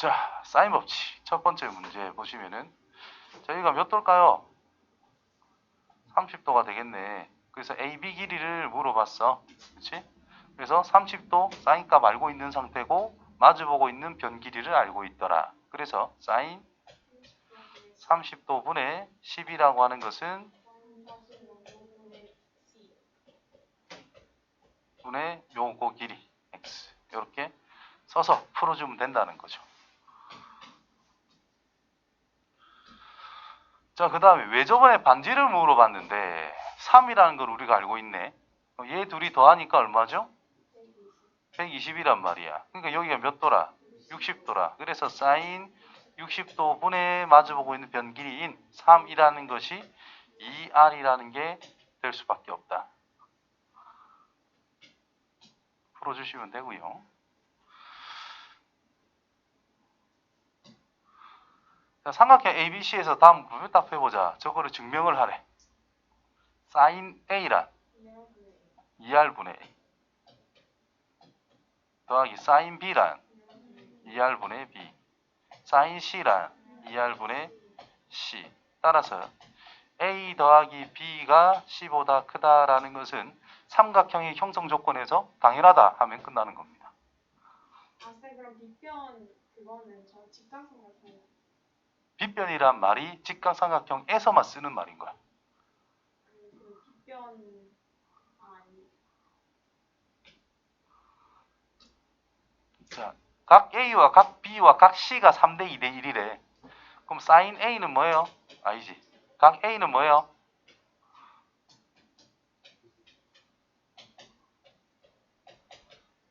자, 사인 법칙. 첫 번째 문제 보시면은 저희가 몇 도일까요? 30도가 되겠네. 그래서 AB 길이를 물어봤어. 그렇지? 그래서 30도 사인 값 알고 있는 상태고 마주보고 있는 변 길이를 알고 있더라. 그래서 사인 30도 분의 10이라고 하는 것은 분의 요거 길이 x 이렇게 써서 풀어주면 된다는 거죠. 자, 그 다음에 왜 저번에 반지를 물어봤는데 3이라는 걸 우리가 알고 있네. 얘 둘이 더하니까 얼마죠? 120이란 말이야. 그러니까 여기가 몇 도라? 60도라. 그래서 사인 60도 분의 마주보고 있는 변 길이인 3이라는 것이 2r이라는 게 될 수밖에 없다. 풀어주시면 되고요. 자, 삼각형 ABC에서 다음 부분 딱 해보자. 저거를 증명을 하래. 사인 A란 2R분의 A 더하기 사인 B란 2R분의 B 사인 C란 2R분의 C 따라서 A 더하기 B가 C보다 크다라는 것은 삼각형의 형성 조건에서 당연하다 하면 끝나는 겁니다. 아, 쌤 그럼 빗변 그거는 저 직각 삼각형 빗변이란 말이 직각삼각형에서만 쓰는 말인 거야. 자, 각 A와 각 B와 각 C가 3대 2대 1이래. 그럼 사인 A는 뭐예요? 아니지. 각 A는 뭐예요?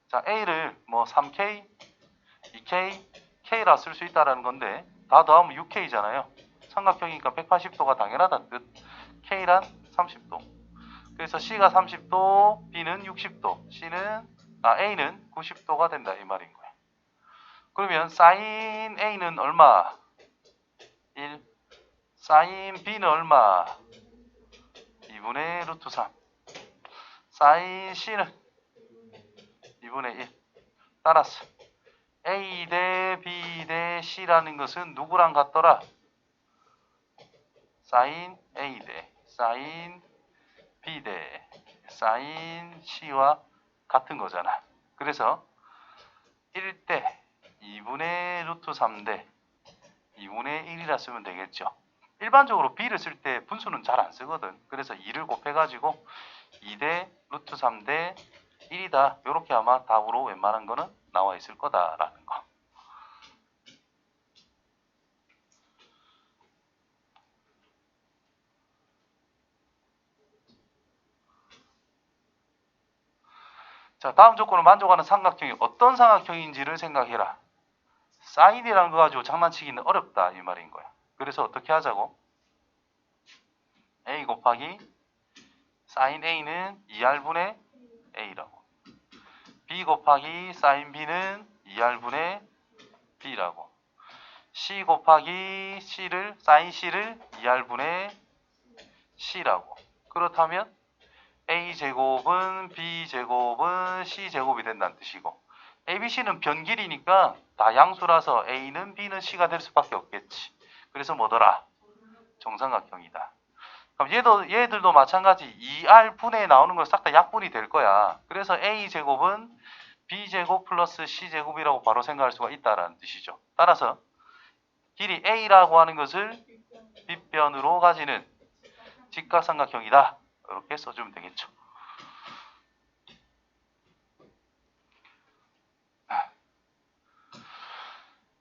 자, A를 뭐 3K, 2K, K라 쓸 수 있다라는 건데 다 더하면 6K잖아요. 삼각형이니까 180도가 당연하다는 뜻. K란 30도. 그래서 C가 30도, B는 60도, C는 아 A는 90도가 된다 이 말인 거야. 그러면 사인 A는 얼마? 1. 사인 B는 얼마? 2분의 루트 3. 사인 C는 2분의 1. 따라서 A 대 B 대 C라는 것은 누구랑 같더라? 사인 A 대 사인 B 대 사인 C와 같은 거잖아. 그래서 1대 2분의 루트 3대 2분의 1이라 쓰면 되겠죠. 일반적으로 b를 쓸 때 분수는 잘 안 쓰거든. 그래서 2를 곱해가지고 2대 루트 3대 1이다. 이렇게 아마 답으로 웬만한 거는 나와 있을 거다라는 거. 자, 다음 조건을 만족하는 삼각형이 어떤 삼각형인지를 생각해라. 사인이라는 거 가지고 장난치기는 어렵다 이 말인 거야. 그래서 어떻게 하자고? a 곱하기 사인 a는 2r분의 a라고. b 곱하기 사인 b는 2r분의 b라고. c 곱하기 c를 사인 c를 2r분의 c라고. 그렇다면 a 제곱은 b 제곱은 c 제곱이 된다는 뜻이고 ABC는 변길이니까 다 양수라서 A는 B는 C가 될 수밖에 없겠지. 그래서 뭐더라? 정삼각형이다. 그럼 얘도 얘들도 마찬가지 2R 분에 나오는 건싹다 약분이 될 거야. 그래서 A 제곱은 B 제곱 플러스 C 제곱이라고 바로 생각할 수가 있다라는 뜻이죠. 따라서 길이 A라고 하는 것을 빗변으로 가지는 직각삼각형이다. 이렇게 써주면 되겠죠.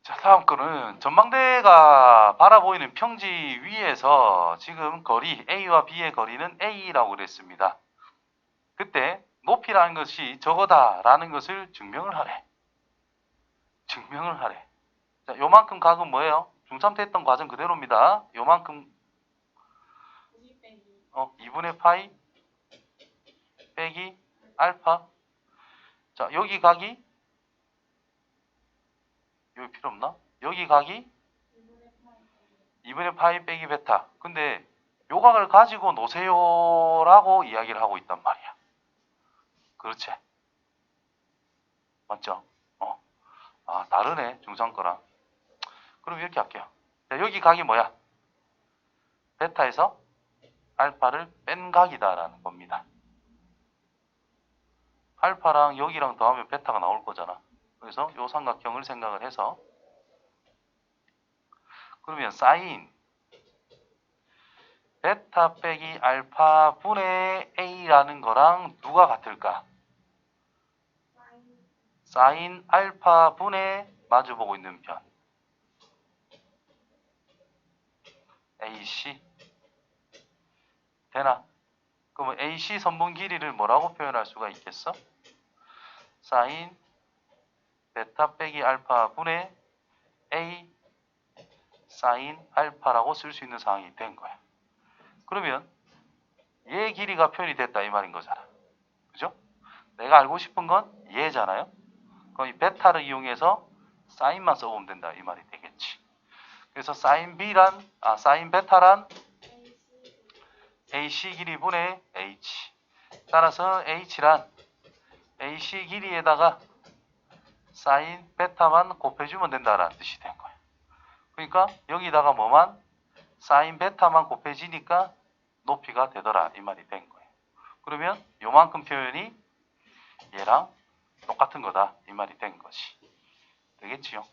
자, 다음 거는 전망대가 바라보이는 평지 위에서 지금 거리 A와 B의 거리는 A라고 그랬습니다. 그때 높이라는 것이 저거다라는 것을 증명을 하래. 증명을 하래. 자, 요만큼 각은 뭐예요? 중3 때 했던 과정 그대로입니다. 요만큼 90 빼기 어, 2분의 파이 빼기 알파. 자, 여기 각이 여기 필요 없나? 여기 각이 2분의 파이 빼기 베타. 근데 요 각을 가지고 노세요 라고 이야기를 하고 있단 말이야. 그렇지? 맞죠? 어. 아, 다르네. 중상 거랑. 그럼 이렇게 할게요. 자, 여기 각이 뭐야? 베타에서 알파를 뺀 각이다라는 겁니다. 알파랑 여기랑 더하면 베타가 나올 거잖아. 그래서 요 삼각형을 생각을 해서 그러면 사인 베타 빼기 알파 분의 a라는 거랑 누가 같을까? 사인 알파 분의 마주보고 있는 편 AC 되나? 그러면 AC 선분 길이를 뭐라고 표현할 수가 있겠어? 사인 베타 빼기 알파 분의 A 사인 알파라고 쓸 수 있는 상황이 된 거야. 그러면 얘 길이가 표현이 됐다 이 말인 거잖아. 그죠? 내가 알고 싶은 건 얘잖아요. 그럼 이 베타를 이용해서 사인만 써보면 된다 이 말이 되겠지. 그래서 사인 B란 아 사인 베타란 AC 길이분의 H. 따라서 H란 AC 길이에다가 사인 베타만 곱해주면 된다라는 뜻이 된 거예요. 그러니까 여기다가 뭐만 사인 베타만 곱해지니까 높이가 되더라 이 말이 된 거예요. 그러면 요만큼 표현이 얘랑 똑같은 거다 이 말이 된 것이 되겠지요.